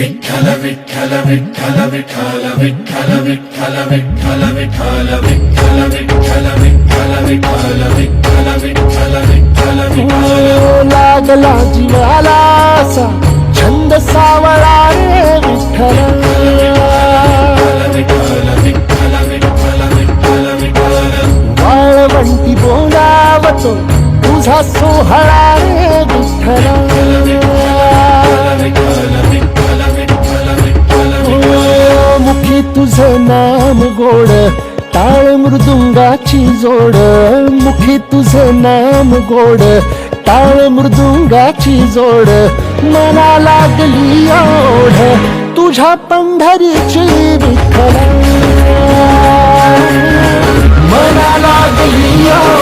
विठ्ठल विठ्ठल विठ्ठल विठ्ठल विठ्ठल विठ्ठल विठ्ठल विठ्ठल विठ्ठल विठ्ठल विठ्ठल विठ्ठल विठ्ठल विठ्ठल विठ्ठल विठ्ठल लागला जीवाला असा छंद सावळा रे विठ्ठल वाळवंटी बोलावतो तुझा सोहळा रे तुझं नाम गोड टाळ मृदुंगाची जोड. मुखी तुझं नाम गोड टाळ मृदुंगाची जोड. मना लागली ओढ तुझ्या पंढरीची विठ्ठल. मना लागली ओढ.